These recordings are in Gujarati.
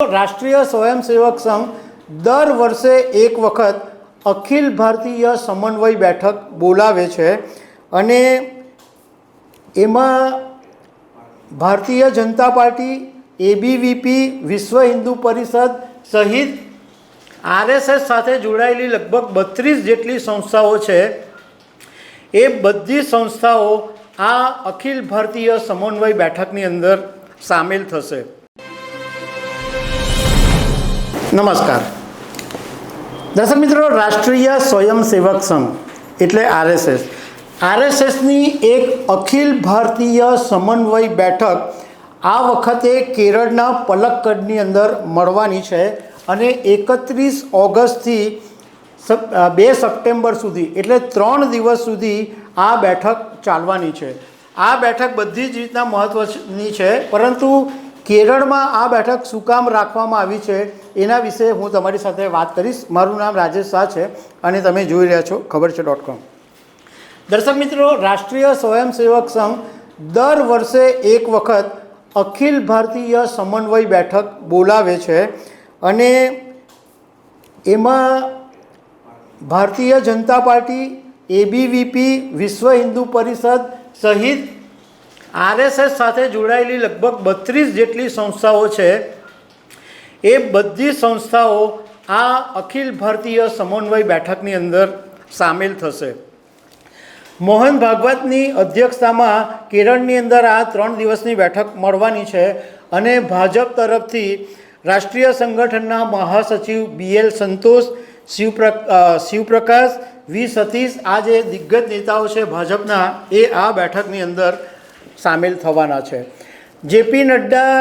રાષ્ટ્રીય સ્વયંસેવક સંઘ દર વર્ષે એક વખત અખિલ ભારતીય સમન્વય બેઠક બોલાવે છે અને એમાં ભારતીય જનતા પાર્ટી એબીવીપી વિશ્વ હિન્દુ પરિષદ સહિત આરએસએસ સાથે જોડાયેલી લગભગ બત્રીસ જેટલી સંસ્થાઓ છે. એ બધી સંસ્થાઓ આ અખિલ ભારતીય સમન્વય બેઠકની અંદર સામેલ થશે. નમસ્કાર. દર્શક મિત્રો, રાષ્ટ્રીય સ્વયંસેવક સંઘ, એટલે આરએસએસ. આરએસએસની એક અખિલ ભારતીય સમન્વય બેઠક આ વખતે કેરળના પલક્કડની અંદર મળવાની છે અને એકત્રીસ ઓગસ્ટથી બે સપ્ટેમ્બર સુધી, એટલે ત્રણ દિવસ સુધી આ બેઠક ચાલવાની છે. આ બેઠક બધી જ રીતના મહત્ત્વની છે, પરંતુ કેરળમાં આ બેઠક શું કામ રાખવામાં આવી છે? એના વિશે હું તમારી સાથે વાત કરીશ. મારું નામ રાજેશ શાહ છે અને તમે જોઈ રહ્યા છો ખબર છે ડોટ કોમ દર્શક મિત્રો, રાષ્ટ્રીય સ્વયંસેવક સંઘ દર વર્ષે એક વખત અખિલ ભારતીય સમન્વય બેઠક બોલાવે છે અને એમાં ભારતીય જનતા પાર્ટી એબીવીપી વિશ્વ હિન્દુ પરિષદ સહિત આરએસએસ સાથે જોડાયેલી લગભગ બત્રીસ જેટલી સંસ્થાઓ છે. એ બધી સંસ્થાઓ આ અખિલ ભારતીય સમન્વય બેઠકની અંદર સામેલ થશે. મોહન ભાગવતની અધ્યક્ષતામાં કેરળની અંદર આ ત્રણ દિવસની બેઠક મળવાની છે અને ભાજપ તરફથી રાષ્ટ્રીય સંગઠનના મહાસચિવ બી એલ સંતોષ, શિવપ્ર શિવપ્રકાશ, વી સતીશ, આ જે દિગ્ગજ નેતાઓ છે ભાજપના, એ આ બેઠકની અંદર સામેલ થવાના છે. જેપી નડ્ડા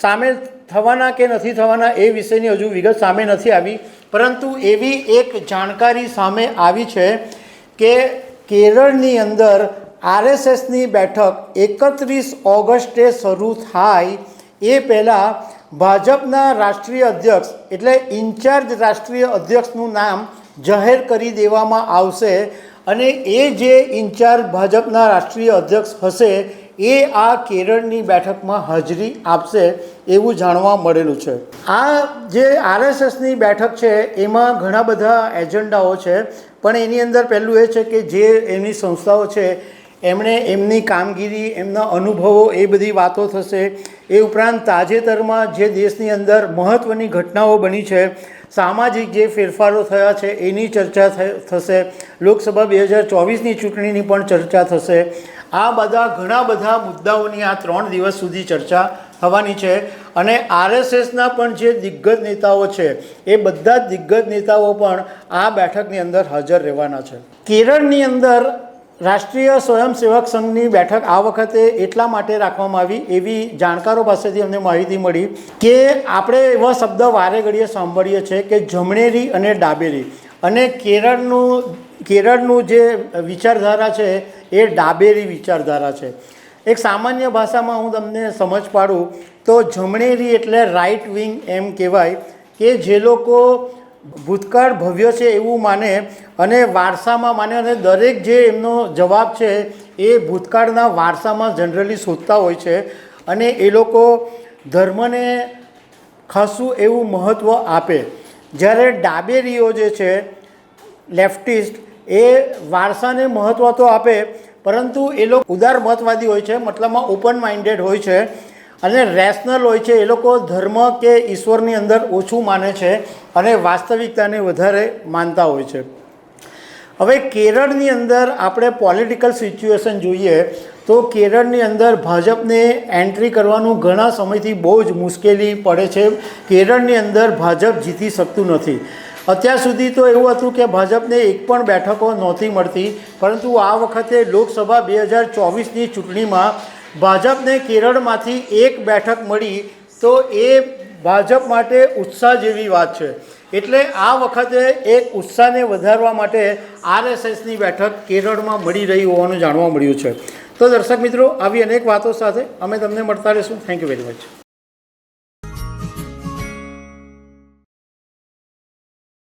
સામેલ થવાના કે નથી થવાના એ વિષયની હજુ વિગત સામે નથી આવી. પરંતુ એવી એક જાણકારી સામે આવી છે કે કેરળની અંદર આરએસએસની બેઠક એકત્રીસ ઓગસ્ટે શરૂ થાય. એ પહેલાં ભાજપના રાષ્ટ્રીય અધ્યક્ષ એટલે ઇન્ચાર્જ રાષ્ટ્રીય અધ્યક્ષનું નામ જાહેર કરી દેવામાં આવશે અને એ જે ઇન્ચાર્જ ભાજપના રાષ્ટ્રીય અધ્યક્ષ હશે એ આ કેરળની બેઠકમાં હાજરી આપશે. એવું જાણવા મળેલું છે. આ જે આરએસએસની બેઠક છે, એમાં ઘણા બધા એજન્ડાઓ છે, પણ એની અંદર પહેલું એ છે કે જે એમની સંસ્થાઓ છે, એમણે એમની કામગીરી, એમના અનુભવો, એ બધી વાતો થશે. એ ઉપરાંત તાજેતરમાં જે દેશની અંદર મહત્ત્વની ઘટનાઓ બની છે, સામાજિક જે ફેરફારો થયા છે, એની ચર્ચા થશે. લોકસભા બે હજાર ચોવીસની ચૂંટણીની પણ ચર્ચા થશે. આ બધા ઘણા બધા મુદ્દાઓની આ ત્રણ દિવસ સુધી ચર્ચા થવાની છે. અને આરએસએસના પણ જે દિગ્ગજ નેતાઓ છે, એ બધા જ દિગ્ગજ નેતાઓ પણ આ બેઠકની અંદર હાજર રહેવાના છે. કેરળની અંદર રાષ્ટ્રીય સ્વયંસેવક સંઘની બેઠક આ વખતે એટલા માટે રાખવામાં આવી એવી જાણકારો પાસેથી અમને માહિતી મળી કે આપણે એવા શબ્દ વારે ઘડીએ સાંભળીએ છીએ કે જમણેરી અને ડાબેરી. અને કેરળનું કેરળનું જે વિચારધારા છે, એ ડાબેરી વિચારધારા છે. એક સામાન્ય ભાષામાં હું તમને સમજ પાડું તો જમણેરી એટલે રાઇટ વિંગ એમ કહેવાય કે જે લોકો ભૂતકાળ ભવ્ય છે એવું માને અને વારસામાં માને અને દરેક જે એમનો જવાબ છે એ ભૂતકાળના વારસામાં જનરલી શોધતા હોય છે અને એ લોકો ધર્મને ખાસું એવું મહત્ત્વ આપે. જ્યારે ડાબેરીઓ જે છે લેફ્ટિસ્ટ એ વારસાને મહત્ત્વ તો આપે પરંતુ એ લોકો ઉદાર મતવાદી હોય છે, મતલબમાં ઓપન માઇન્ડેડ હોય છે અને રેશનલ હોય છે. એ લોકો ધર્મ કે ઈશ્વરની અંદર ઓછું માને છે અને વાસ્તવિકતાને વધારે માનતા હોય છે. હવે કેરળની અંદર આપણે પોલિટિકલ સિચ્યુએશન જોઈએ તો કેરળની અંદર ભાજપને એન્ટ્રી કરવાનું ઘણા સમયથી બહુ જ મુશ્કેલી પડે છે. કેરળની અંદર ભાજપ જીતી શકતું નથી. અત્યાર સુધી તો એવું હતું કે ભાજપને એક પણ બેઠકો નહોતી મળતી, પરંતુ આ વખતે લોકસભા બે હજાર ચોવીસની ચૂંટણીમાં ભાજપને કેરળમાંથી એક બેઠક મળી, તો એ ભાજપ માટે ઉત્સાહ જેવી વાત છે. એટલે આ વખતે એક ઉત્સાહને વધારવા માટે આરએસએસની બેઠક કેરળમાં મળી રહી હોવાનું જાણવા મળ્યું છે. તો દર્શક મિત્રો, આવી અનેક વાતો સાથે અમે તમને મળતા રહીશું. Thank you very much